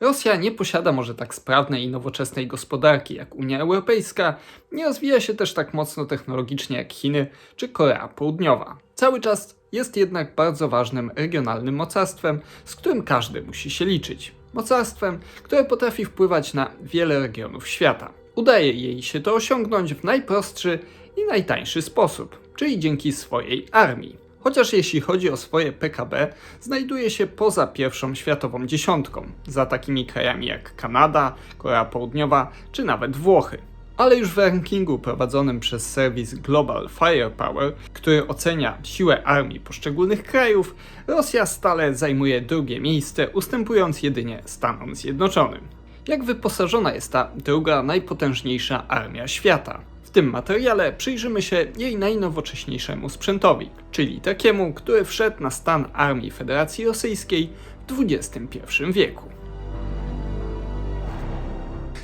Rosja nie posiada może tak sprawnej i nowoczesnej gospodarki jak Unia Europejska, nie rozwija się też tak mocno technologicznie jak Chiny czy Korea Południowa. Cały czas jest jednak bardzo ważnym regionalnym mocarstwem, z którym każdy musi się liczyć. Mocarstwem, które potrafi wpływać na wiele regionów świata. Udaje jej się to osiągnąć w najprostszy i najtańszy sposób, czyli dzięki swojej armii. Chociaż jeśli chodzi o swoje PKB, znajduje się poza pierwszą światową dziesiątką, za takimi krajami jak Kanada, Korea Południowa czy nawet Włochy. Ale już w rankingu prowadzonym przez serwis Global Firepower, który ocenia siłę armii poszczególnych krajów, Rosja stale zajmuje drugie miejsce, ustępując jedynie Stanom Zjednoczonym. Jak wyposażona jest ta druga najpotężniejsza armia świata? W tym materiale przyjrzymy się jej najnowocześniejszemu sprzętowi, czyli takiemu, który wszedł na stan armii Federacji Rosyjskiej w XXI wieku.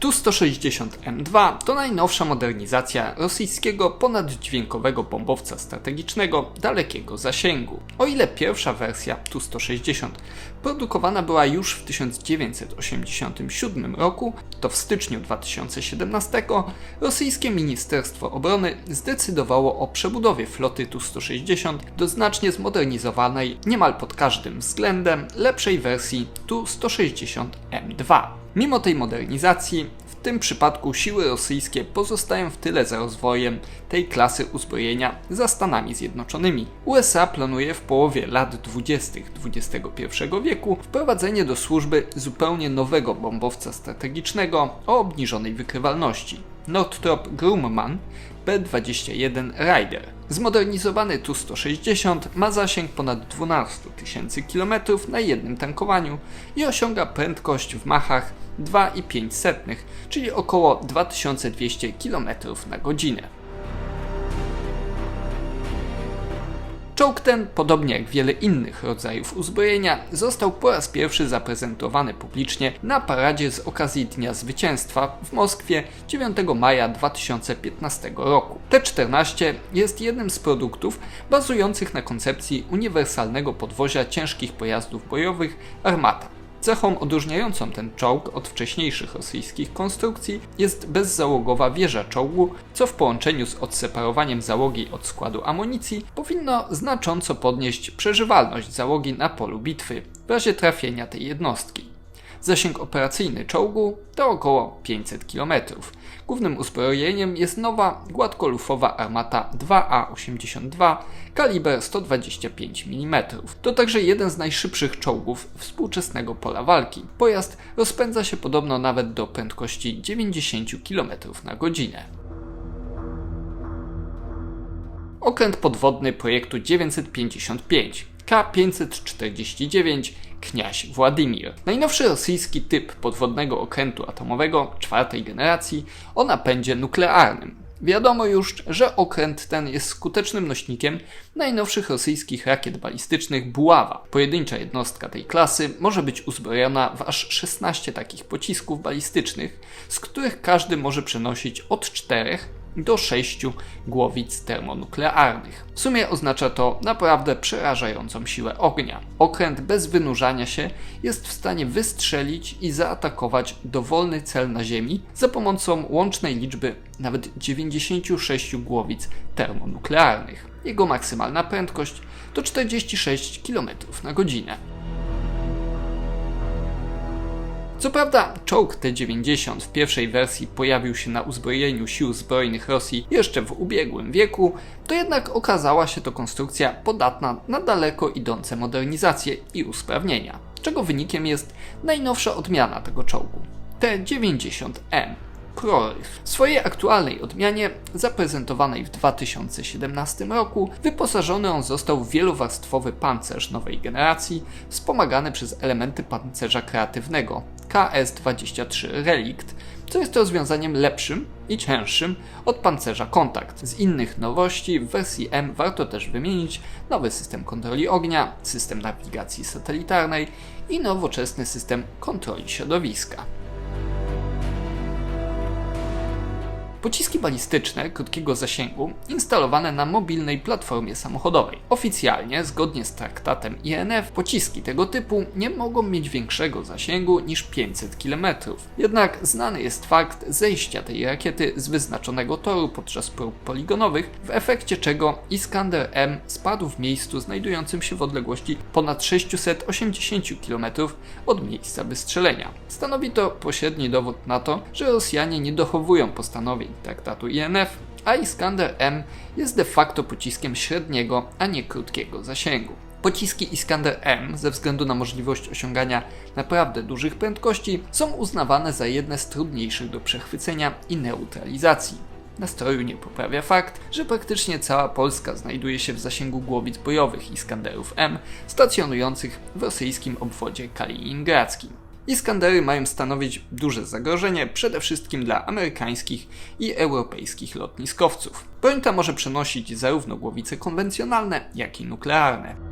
Tu-160M2 to najnowsza modernizacja rosyjskiego ponaddźwiękowego bombowca strategicznego dalekiego zasięgu. O ile pierwsza wersja Tu-160 produkowana była już w 1987 roku, to w styczniu 2017 rosyjskie Ministerstwo Obrony zdecydowało o przebudowie floty Tu-160 do znacznie zmodernizowanej, niemal pod każdym względem, lepszej wersji Tu-160M2. Mimo tej modernizacji, w tym przypadku siły rosyjskie pozostają w tyle za rozwojem tej klasy uzbrojenia za Stanami Zjednoczonymi. USA planuje w połowie lat 20. XXI wieku wprowadzenie do służby zupełnie nowego bombowca strategicznego o obniżonej wykrywalności. Northrop Grumman B-21 Raider. Zmodernizowany Tu-160 ma zasięg ponad 12 tysięcy km na jednym tankowaniu i osiąga prędkość w machach 2,5, czyli około 2200 km na godzinę. Czołg ten, podobnie jak wiele innych rodzajów uzbrojenia, został po raz pierwszy zaprezentowany publicznie na paradzie z okazji Dnia Zwycięstwa w Moskwie 9 maja 2015 roku. T-14 jest jednym z produktów bazujących na koncepcji uniwersalnego podwozia ciężkich pojazdów bojowych Armata. Cechą odróżniającą ten czołg od wcześniejszych rosyjskich konstrukcji jest bezzałogowa wieża czołgu, co w połączeniu z odseparowaniem załogi od składu amunicji powinno znacząco podnieść przeżywalność załogi na polu bitwy w razie trafienia tej jednostki. Zasięg operacyjny czołgu to około 500 km. Głównym uzbrojeniem jest nowa gładkolufowa armata 2A82 kaliber 125 mm. To także jeden z najszybszych czołgów współczesnego pola walki. Pojazd rozpędza się podobno nawet do prędkości 90 km na godzinę. Okręt podwodny projektu 955 K549 Kniaź Władimir. Najnowszy rosyjski typ podwodnego okrętu atomowego czwartej generacji o napędzie nuklearnym. Wiadomo już, że okręt ten jest skutecznym nośnikiem najnowszych rosyjskich rakiet balistycznych Buława. Pojedyncza jednostka tej klasy może być uzbrojona w aż 16 takich pocisków balistycznych, z których każdy może przenosić od 4 do 6 głowic termonuklearnych. W sumie oznacza to naprawdę przerażającą siłę ognia. Okręt bez wynurzania się jest w stanie wystrzelić i zaatakować dowolny cel na Ziemi za pomocą łącznej liczby nawet 96 głowic termonuklearnych. Jego maksymalna prędkość to 46 km na godzinę. Co prawda, czołg T-90 w pierwszej wersji pojawił się na uzbrojeniu sił zbrojnych Rosji jeszcze w ubiegłym wieku, to jednak okazała się to konstrukcja podatna na daleko idące modernizacje i usprawnienia, czego wynikiem jest najnowsza odmiana tego czołgu T-90M. Proryw. W swojej aktualnej odmianie, zaprezentowanej w 2017 roku, wyposażony on został w wielowarstwowy pancerz nowej generacji, wspomagany przez elementy pancerza kreatywnego KS-23 Relikt, co jest rozwiązaniem lepszym i cięższym od pancerza Kontakt. Z innych nowości w wersji M warto też wymienić nowy system kontroli ognia, system nawigacji satelitarnej i nowoczesny system kontroli środowiska. Pociski balistyczne krótkiego zasięgu instalowane na mobilnej platformie samochodowej. Oficjalnie, zgodnie z traktatem INF, pociski tego typu nie mogą mieć większego zasięgu niż 500 km. Jednak znany jest fakt zejścia tej rakiety z wyznaczonego toru podczas prób poligonowych, w efekcie czego Iskander M spadł w miejscu znajdującym się w odległości ponad 680 km od miejsca wystrzelenia. Stanowi to pośredni dowód na to, że Rosjanie nie dochowują postanowień traktatu INF, a Iskander M jest de facto pociskiem średniego, a nie krótkiego zasięgu. Pociski Iskander M, ze względu na możliwość osiągania naprawdę dużych prędkości, są uznawane za jedne z trudniejszych do przechwycenia i neutralizacji. Nastroju nie poprawia fakt, że praktycznie cała Polska znajduje się w zasięgu głowic bojowych Iskanderów M, stacjonujących w rosyjskim obwodzie kaliningradzkim. Iskandery mają stanowić duże zagrożenie przede wszystkim dla amerykańskich i europejskich lotniskowców. Broń ta może przenosić zarówno głowice konwencjonalne, jak i nuklearne.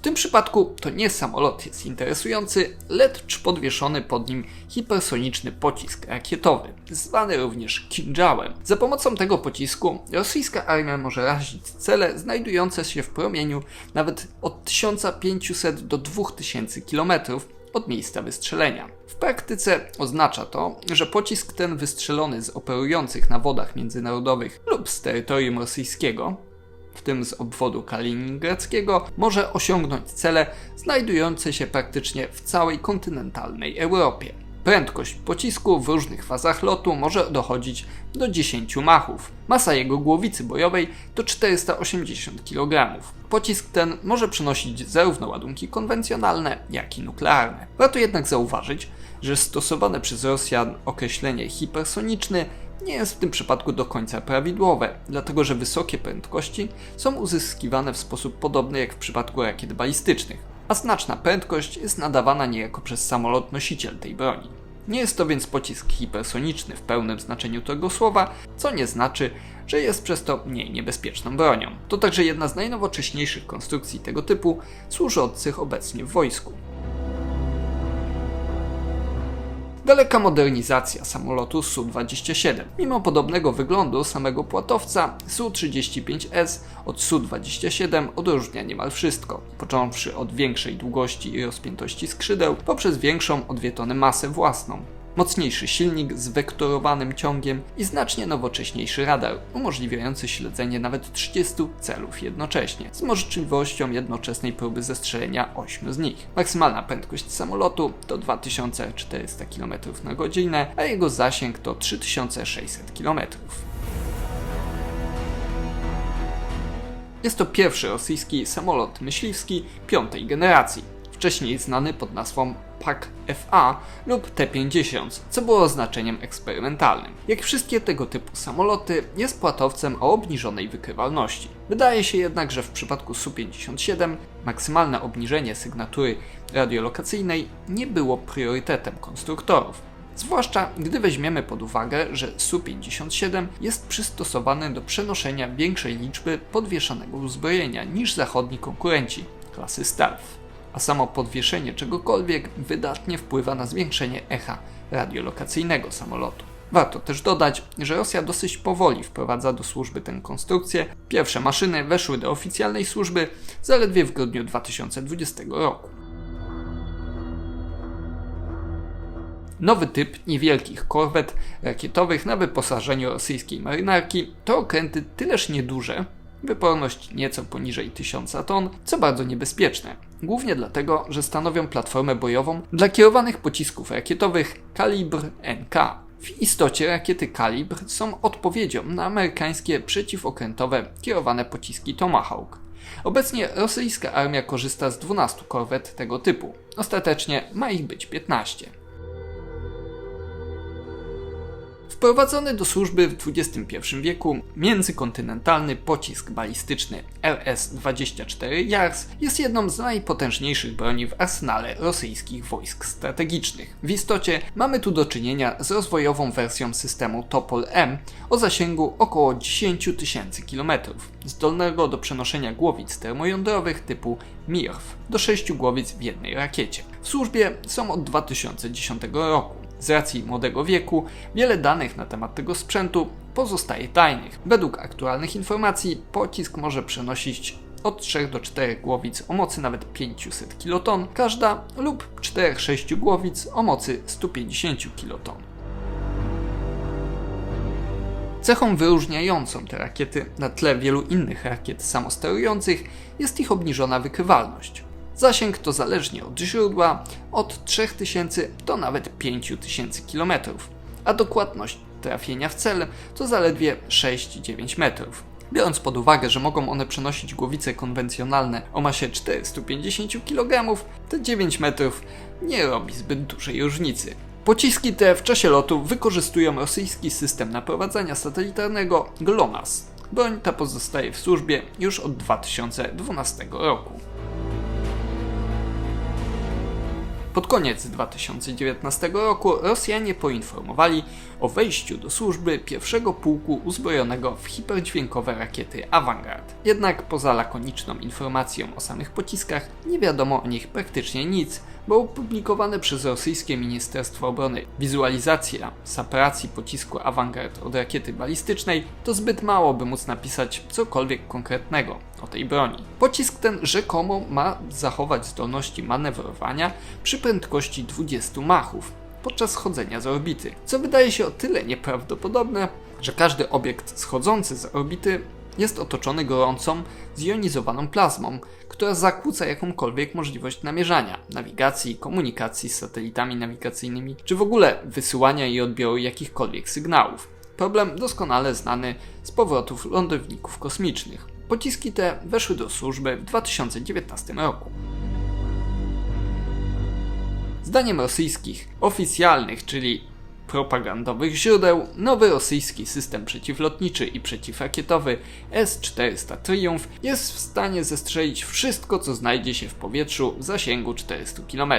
W tym przypadku to nie samolot jest interesujący, lecz podwieszony pod nim hipersoniczny pocisk rakietowy, zwany również Kinjałem. Za pomocą tego pocisku rosyjska armia może razić cele znajdujące się w promieniu nawet od 1500 do 2000 km od miejsca wystrzelenia. W praktyce oznacza to, że pocisk ten wystrzelony z operujących na wodach międzynarodowych lub z terytorium rosyjskiego w tym z obwodu kaliningradzkiego, może osiągnąć cele znajdujące się praktycznie w całej kontynentalnej Europie. Prędkość pocisku w różnych fazach lotu może dochodzić do 10 machów. Masa jego głowicy bojowej to 480 kg. Pocisk ten może przynosić zarówno ładunki konwencjonalne, jak i nuklearne. Warto jednak zauważyć, że stosowane przez Rosjan określenie hipersoniczny nie jest w tym przypadku do końca prawidłowe, dlatego że wysokie prędkości są uzyskiwane w sposób podobny jak w przypadku rakiet balistycznych, a znaczna prędkość jest nadawana niejako przez samolot nosiciel tej broni. Nie jest to więc pocisk hipersoniczny w pełnym znaczeniu tego słowa, co nie znaczy, że jest przez to mniej niebezpieczną bronią. To także jedna z najnowocześniejszych konstrukcji tego typu służących obecnie w wojsku. Daleka modernizacja samolotu Su-27. Mimo podobnego wyglądu samego płatowca, Su-35S od Su-27 odróżnia niemal wszystko, począwszy od większej długości i rozpiętości skrzydeł, poprzez większą odwietone masę własną mocniejszy silnik z wektorowanym ciągiem i znacznie nowocześniejszy radar, umożliwiający śledzenie nawet 30 celów jednocześnie, z możliwością jednoczesnej próby zestrzelenia 8 z nich. Maksymalna prędkość samolotu to 2400 km na godzinę, a jego zasięg to 3600 km. Jest to pierwszy rosyjski samolot myśliwski piątej generacji, wcześniej znany pod nazwą PAK-FA lub T-50, co było oznaczeniem eksperymentalnym. Jak wszystkie tego typu samoloty, jest płatowcem o obniżonej wykrywalności. Wydaje się jednak, że w przypadku Su-57 maksymalne obniżenie sygnatury radiolokacyjnej nie było priorytetem konstruktorów. Zwłaszcza gdy weźmiemy pod uwagę, że Su-57 jest przystosowany do przenoszenia większej liczby podwieszanego uzbrojenia niż zachodni konkurenci klasy Stealth a samo podwieszenie czegokolwiek wydatnie wpływa na zwiększenie echa radiolokacyjnego samolotu. Warto też dodać, że Rosja dosyć powoli wprowadza do służby tę konstrukcję. Pierwsze maszyny weszły do oficjalnej służby zaledwie w grudniu 2020 roku. Nowy typ niewielkich korwet rakietowych na wyposażeniu rosyjskiej marynarki to okręty tyleż nieduże, wyporność nieco poniżej 1000 ton, co bardzo niebezpieczne. Głównie dlatego, że stanowią platformę bojową dla kierowanych pocisków rakietowych kalibr NK. W istocie rakiety kalibr są odpowiedzią na amerykańskie przeciwokrętowe kierowane pociski Tomahawk. Obecnie rosyjska armia korzysta z 12 korwet tego typu. Ostatecznie ma ich być 15. Wprowadzony do służby w XXI wieku międzykontynentalny pocisk balistyczny LS-24 Jars jest jedną z najpotężniejszych broni w arsenale rosyjskich wojsk strategicznych. W istocie mamy tu do czynienia z rozwojową wersją systemu Topol-M o zasięgu około 10 tysięcy km, zdolnego do przenoszenia głowic termojądrowych typu MIRV do 6 głowic w jednej rakiecie. W służbie są od 2010 roku. Z racji młodego wieku, wiele danych na temat tego sprzętu pozostaje tajnych. Według aktualnych informacji pocisk może przenosić od 3 do 4 głowic o mocy nawet 500 kiloton każda lub 4-6 głowic o mocy 150 kiloton. Cechą wyróżniającą te rakiety na tle wielu innych rakiet samosterujących jest ich obniżona wykrywalność. Zasięg to zależnie od źródła od 3000 do nawet 5000 km, a dokładność trafienia w cel to zaledwie 6-9 metrów. Biorąc pod uwagę, że mogą one przenosić głowice konwencjonalne o masie 450 kg, te 9 metrów nie robi zbyt dużej różnicy. Pociski te w czasie lotu wykorzystują rosyjski system naprowadzania satelitarnego GLONASS. Broń ta pozostaje w służbie już od 2012 roku. Pod koniec 2019 roku Rosjanie poinformowali o wejściu do służby pierwszego pułku uzbrojonego w hiperdźwiękowe rakiety Avangard. Jednak poza lakoniczną informacją o samych pociskach nie wiadomo o nich praktycznie nic, bo opublikowane przez rosyjskie Ministerstwo Obrony wizualizacja separacji pocisku Avangard od rakiety balistycznej to zbyt mało, by móc napisać cokolwiek konkretnego o tej broni. Pocisk ten rzekomo ma zachować zdolności manewrowania przy prędkości 20 machów podczas schodzenia z orbity, co wydaje się o tyle nieprawdopodobne, że każdy obiekt schodzący z orbity jest otoczony gorącą, zjonizowaną plazmą, która zakłóca jakąkolwiek możliwość namierzania, nawigacji, komunikacji z satelitami nawigacyjnymi, czy w ogóle wysyłania i odbioru jakichkolwiek sygnałów. Problem doskonale znany z powrotów lądowników kosmicznych. Pociski te weszły do służby w 2019 roku. Zdaniem rosyjskich oficjalnych, czyli propagandowych źródeł, nowy rosyjski system przeciwlotniczy i przeciwrakietowy S-400 Triumph jest w stanie zestrzelić wszystko, co znajdzie się w powietrzu w zasięgu 400 km.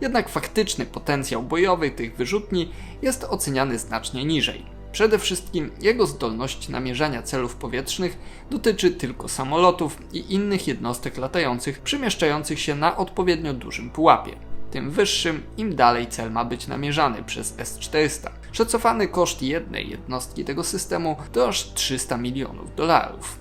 Jednak faktyczny potencjał bojowy tych wyrzutni jest oceniany znacznie niżej. Przede wszystkim jego zdolność namierzania celów powietrznych dotyczy tylko samolotów i innych jednostek latających przemieszczających się na odpowiednio dużym pułapie tym wyższym, im dalej cel ma być namierzany przez S-400. Szacowany koszt jednej jednostki tego systemu to aż 300 milionów dolarów.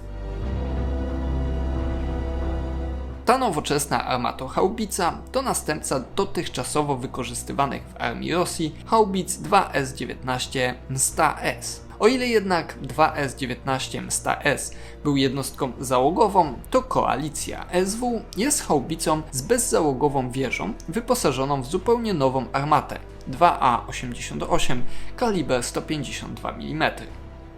Ta nowoczesna armatohaubica to następca dotychczasowo wykorzystywanych w armii Rosji haubic 2S-19 Msta-S. O ile jednak 2S-19 Msta-S był jednostką załogową, to koalicja SW jest haubicą z bezzałogową wieżą wyposażoną w zupełnie nową armatę 2A88 kaliber 152 mm.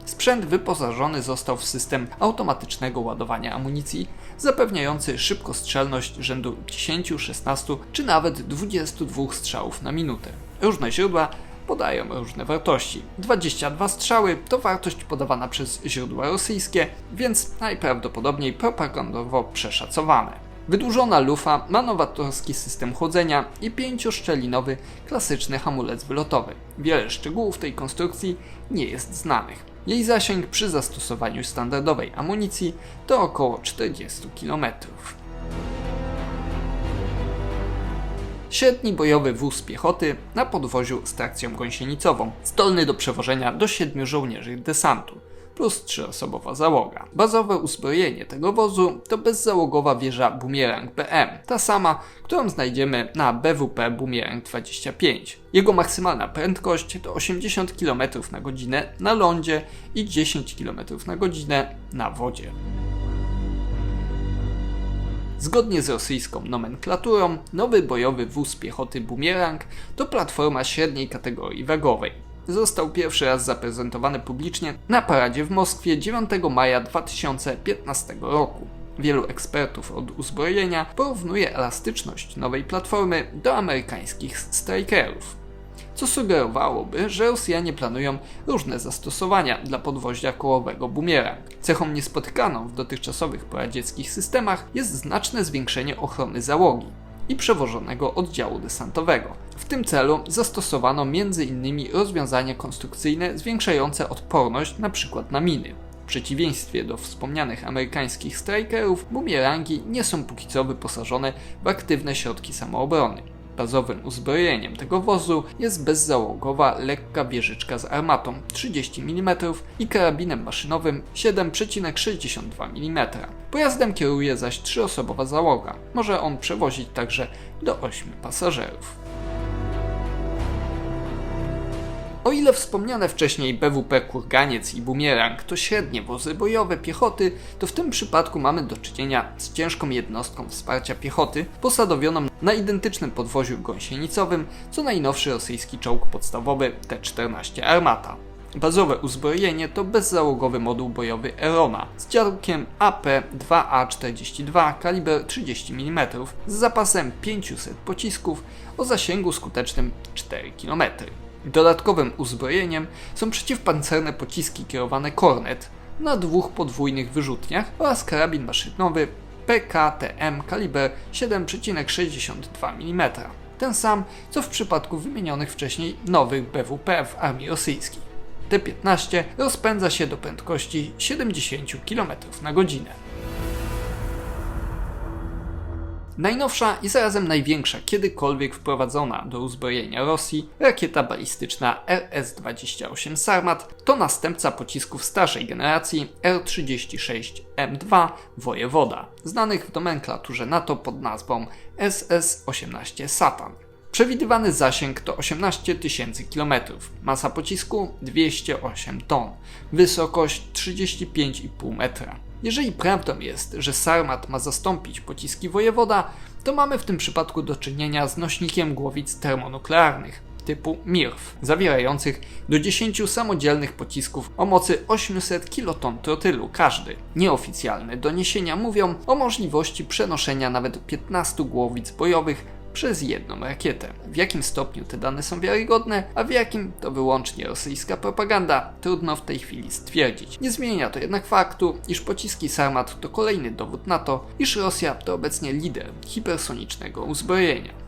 Sprzęt wyposażony został w system automatycznego ładowania amunicji, zapewniający szybkostrzelność rzędu 10, 16 czy nawet 22 strzałów na minutę. Różne źródła podają różne wartości. 22 strzały to wartość podawana przez źródła rosyjskie, więc najprawdopodobniej propagandowo przeszacowane. Wydłużona lufa ma nowatorski system chłodzenia i pięcioszczelinowy klasyczny hamulec wylotowy. Wiele szczegółów tej konstrukcji nie jest znanych. Jej zasięg przy zastosowaniu standardowej amunicji to około 40 km. Średni bojowy wóz piechoty na podwoziu z trakcją gąsienicową, zdolny do przewożenia do 7 żołnierzy desantu plus trzyosobowa załoga. Bazowe uzbrojenie tego wozu to bezzałogowa wieża Boomerang BM, ta sama, którą znajdziemy na BWP Boomerang 25. Jego maksymalna prędkość to 80 km na godzinę na lądzie i 10 km na godzinę na wodzie. Zgodnie z rosyjską nomenklaturą, nowy bojowy wóz piechoty Boomerang to platforma średniej kategorii wagowej. Został pierwszy raz zaprezentowany publicznie na paradzie w Moskwie 9 maja 2015 roku. Wielu ekspertów od uzbrojenia porównuje elastyczność nowej platformy do amerykańskich Strikerów, co sugerowałoby, że Rosjanie planują różne zastosowania dla podwoździa kołowego Boomerang. Cechą niespotykaną w dotychczasowych poradzieckich systemach jest znaczne zwiększenie ochrony załogi i przewożonego oddziału desantowego. W tym celu zastosowano m.in. rozwiązania konstrukcyjne zwiększające odporność np. na miny. W przeciwieństwie do wspomnianych amerykańskich strikerów, bumerangi nie są póki co wyposażone w aktywne środki samoobrony. Bazowym uzbrojeniem tego wozu jest bezzałogowa lekka wieżyczka z armatą 30 mm i karabinem maszynowym 7,62 mm. Pojazdem kieruje zaś trzyosobowa załoga. Może on przewozić także do 8 pasażerów. O ile wspomniane wcześniej BWP Kurganiec i Bumerang to średnie wozy bojowe piechoty, to w tym przypadku mamy do czynienia z ciężką jednostką wsparcia piechoty posadowioną na identycznym podwoziu gąsienicowym co najnowszy rosyjski czołg podstawowy T-14 Armata. Bazowe uzbrojenie to bezzałogowy moduł bojowy Erona z działkiem AP-2A42 kaliber 30 mm z zapasem 500 pocisków o zasięgu skutecznym 4 km. Dodatkowym uzbrojeniem są przeciwpancerne pociski kierowane Kornet na dwóch podwójnych wyrzutniach oraz karabin maszynowy PKTM kaliber 7,62 mm. Ten sam co w przypadku wymienionych wcześniej nowych BWP w armii rosyjskiej. T-15 rozpędza się do prędkości 70 km na godzinę. Najnowsza i zarazem największa kiedykolwiek wprowadzona do uzbrojenia Rosji rakieta balistyczna RS-28 Sarmat to następca pocisków starszej generacji R-36M2 Wojewoda, znanych w nomenklaturze NATO pod nazwą SS-18 Satan. Przewidywany zasięg to 18 tysięcy km, masa pocisku 208 ton, wysokość 35,5 metra. Jeżeli prawdą jest, że Sarmat ma zastąpić pociski wojewoda, to mamy w tym przypadku do czynienia z nośnikiem głowic termonuklearnych typu MIRF, zawierających do 10 samodzielnych pocisków o mocy 800 kiloton trotylu każdy. Nieoficjalne doniesienia mówią o możliwości przenoszenia nawet 15 głowic bojowych przez jedną rakietę. W jakim stopniu te dane są wiarygodne, a w jakim to wyłącznie rosyjska propaganda, trudno w tej chwili stwierdzić. Nie zmienia to jednak faktu, iż pociski Sarmat to kolejny dowód na to, iż Rosja to obecnie lider hipersonicznego uzbrojenia.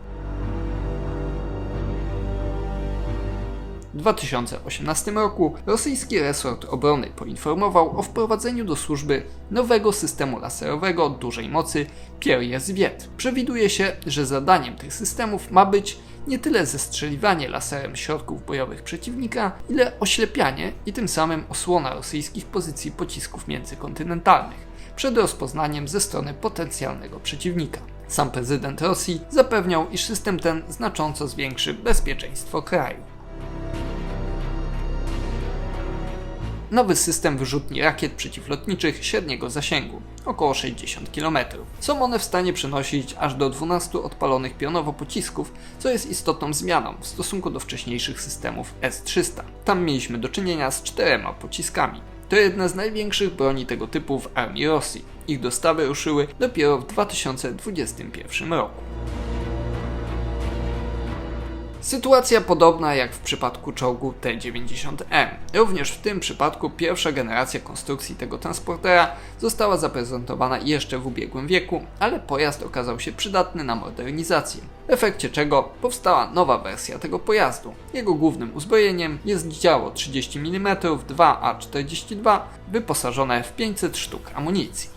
W 2018 roku rosyjski resort obrony poinformował o wprowadzeniu do służby nowego systemu laserowego dużej mocy Pierje Zwiet. Przewiduje się, że zadaniem tych systemów ma być nie tyle zestrzeliwanie laserem środków bojowych przeciwnika, ile oślepianie i tym samym osłona rosyjskich pozycji pocisków międzykontynentalnych przed rozpoznaniem ze strony potencjalnego przeciwnika. Sam prezydent Rosji zapewniał, iż system ten znacząco zwiększy bezpieczeństwo kraju. Nowy system wyrzutni rakiet przeciwlotniczych średniego zasięgu, około 60 km. Są one w stanie przenosić aż do 12 odpalonych pionowo pocisków, co jest istotną zmianą w stosunku do wcześniejszych systemów S-300. Tam mieliśmy do czynienia z czterema pociskami. To jedna z największych broni tego typu w armii Rosji. Ich dostawy ruszyły dopiero w 2021 roku. Sytuacja podobna jak w przypadku czołgu T-90M. Również w tym przypadku pierwsza generacja konstrukcji tego transportera została zaprezentowana jeszcze w ubiegłym wieku, ale pojazd okazał się przydatny na modernizację. W efekcie czego powstała nowa wersja tego pojazdu. Jego głównym uzbrojeniem jest działo 30 mm 2A42 wyposażone w 500 sztuk amunicji.